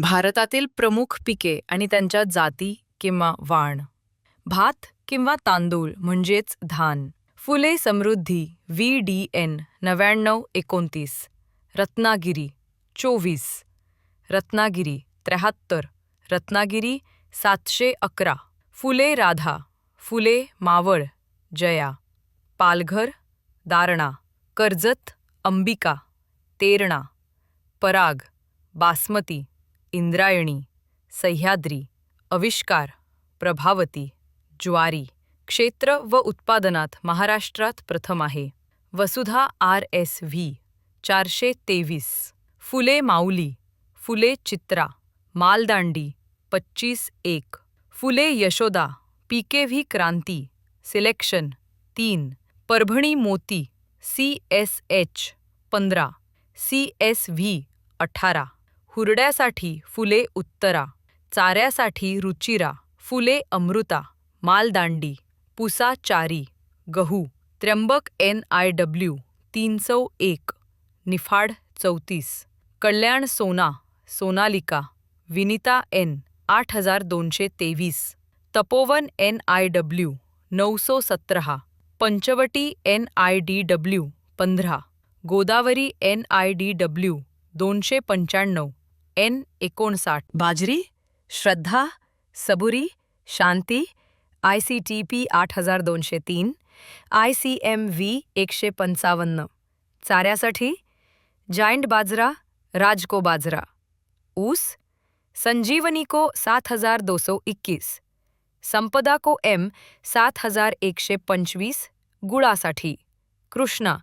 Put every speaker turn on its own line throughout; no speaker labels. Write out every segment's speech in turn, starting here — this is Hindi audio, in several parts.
भारतातील प्रमुख पिके आणि त्यांच्या जाती किंवा वाण. भात किंवा तांदूळ म्हणजेच धान. फुले समृद्धी व्ही डी एन नव्याण्णव एकोणतीस. रत्नागिरी चोवीस. रत्नागिरी त्र्याहत्तर. रत्नागिरी सातशे अकरा. फुले राधा फुले मावळ जया. पालघर दारणा. कर्जत अंबिका. तेरणा. पराग बासमती. इंद्रायणी, सह्याद्री, अविष्कार, प्रभावती, ज्वारी, क्षेत्र व उत्पादनात महाराष्ट्रात प्रथम आहे. वसुधा आर एस व्ही, चारशे तेवीस. फुले माऊली, फुले चित्रा, मालदांडी, पच्चीस एक. Phule Yashoda PK V Kranti, selection, तीन. परभणी मोती, सी एस एच, पंधरा. सी एस व्ही, अठरा. हुरड्यासाठी फुले उत्तरा चाऱ्यासाठी रुचिरा फुले अमृता मालदांडी पुसा चारी गहू त्र्यंबक एन आय डब्ल्यू तीन सौ एक निफाड चौतीस कल्याण सोना सोनालिका विनिता एन आठ हजार दोनशे तेवीस तपोवन एन आय डब्ल्यू नऊसो सतरा Panchavati N I D W पंधरा Godavari N I D W दोनशे पंच्याण्णव एन एकोणसाठ. बाजरी, श्रद्धा, सबुरी, शांती, आय सी टी पी आठ हज़ार दोनशे तीन, आय सी एम व्ही एकशे पंचावन्न. चाऱ्यासाठी जायंट बाजरा, राजको बाजरा. ऊस संजीवनी को सात हज़ार दो सौ इक्कीस संपदा को एम सात हज़ार एकशे पंचवीस, गुळासाठी. कृष्णा,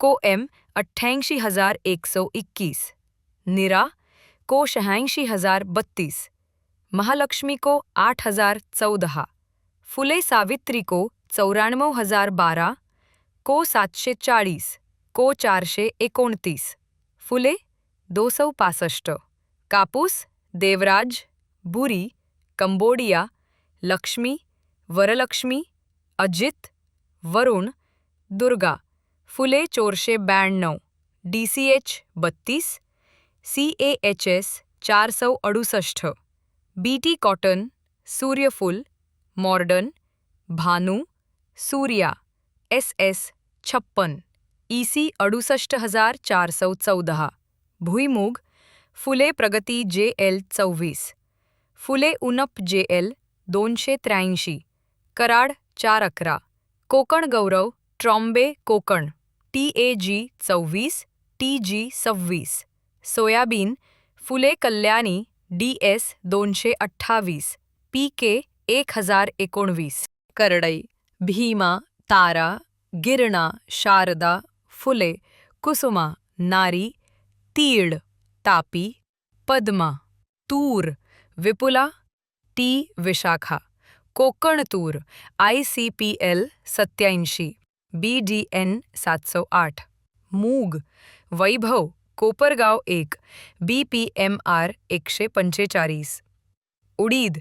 को एम अठ्ठ्याऐंशी हज़ार एक सौ इक्कीस निरा को शहाऐंशी हज़ार बत्तीस, महालक्ष्मी को आठ हज़ार चौदह, फुले सावित्री को चौऱ्याण्णव हज़ार बारा को सातशे चाळीस, को चारशे एकोणतीस, फुले दो सौ पासष्ट, कापूस, देवराज, बुरी, कंबोडिया, लक्ष्मी, वरलक्ष्मी, अजित, वरुण, दुर्गा, फुले चोरशे ब्याण्णव, डी सी एच बत्तीस सी ए एच एस चार सौ अडुसष्ट बी टी कॉटन, सूर्यफूल, modern, Bhanu, Surya, S S छप्पन, ई सी अडुसष्ट हज़ार चार सौ चौदह भुईमुग, फुले प्रगती जे एल चौवीस, फुले उनप जे एल दोनशे त्र्याऐंशी, कराड चार अकरा, Kokan Gaurav Trombay Kokan, T A G चौवीस, टी जी सव्वीस. Soybean, Phule Kalyani, D S दोनशे अठ्ठावीस, पी के एक हज़ार एकोणवीस, करडई, भीमा, तारा, गिरणा, शारदा, फुले, कुसुमा, नारी तीळ तापी, पद्मा, तूर, विपुला, टी, विशाखा कोकण तूर आय सी पी एल सत्याऐंशी एन सातसो आठ, मूग, वैभव कोपरगाव एक बी पी एम आर एकशे पंचेचाळीस. उडीद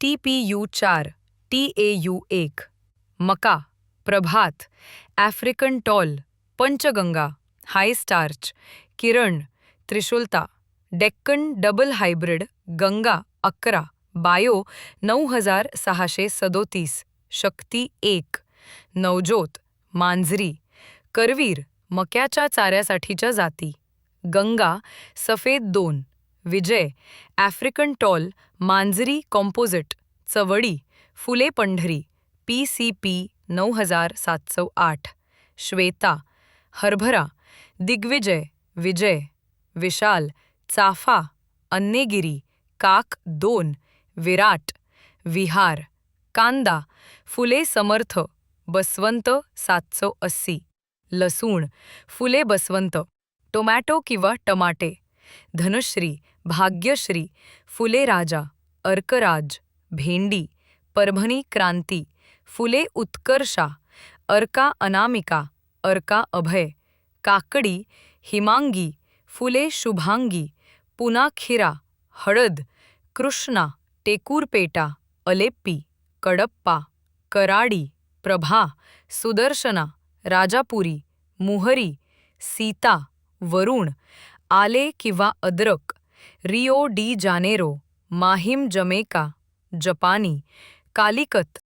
टी पी यू चार टी ए यू एक. मका, Prabhat African tall, Panchganga, high starch, Kiran, Trishulata, Deccan double hybrid, Ganga, अकरा, बायो, नऊ हज़ार सहाशे सदोतीस, शक्ती एक. नवज्योत, मांजरी, करवीर, मक्याच्या चाऱ्यासाठीच्या जाती. गंगा, सफ़ेद दोन, Vijay African tall, Manjari composite Chavdi Phule Pandhari, P C P नऊ हज़ार सात सौ आठ, श्वेता, हरभरा, दिग्विजय, विजय, विशाल, चाफा, अन्नेगिरी, काक दोन, विराट, विहार, कांदा, फुले समर्थ, बसवंत सातसो अस्सी, लसूण, फुले बसवंत टोमॅटो किंवा टमाटे, धनुश्री, भाग्यश्री फुले राजा अर्कराज, भेंडी, परभणी क्रांती, फुले उत्कर्षा, अर्का अनामिका, अर्का अभय, काकडी, हिमांगी, फुले शुभांगी, पुनाखिरा, हळद, कृष्णा, टेकूरपेटा, अलेप्पी, कडप्पा, कराडी, प्रभा, सुदर्शना, राजापुरी, मुहरी, सीता वरुण आले किंवा अद्रक Rio de Janeiro Mahim Jamaica जपानी कालिकत